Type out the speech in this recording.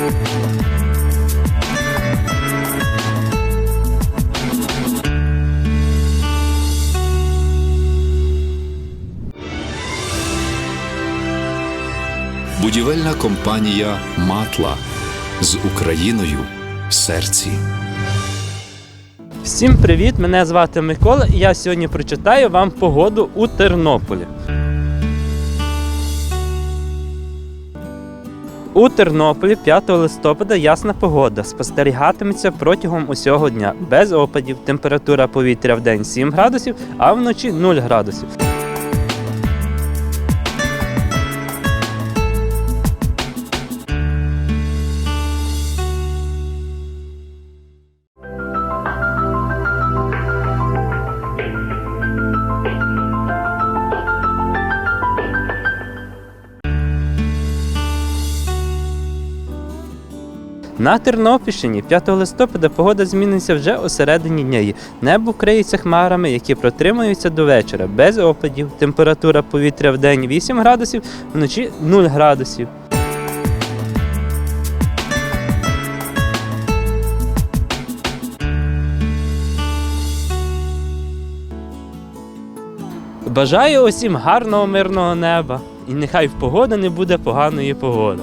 Будівельна компанія Матла з Україною в серці. Всім привіт! Мене звати Микола, і я сьогодні прочитаю вам погоду у Тернополі. У Тернополі 5 листопада ясна погода спостерігатиметься протягом усього дня без опадів. Температура повітря в день 7 градусів, а вночі 0 градусів. На Тернопільщині 5 листопада погода зміниться вже у середині дня. Небо вкриється хмарами, які протримуються до вечора, без опадів. Температура повітря в день 8 градусів, вночі 0 градусів. Бажаю усім гарного мирного неба, і нехай в погода не буде поганої погоди.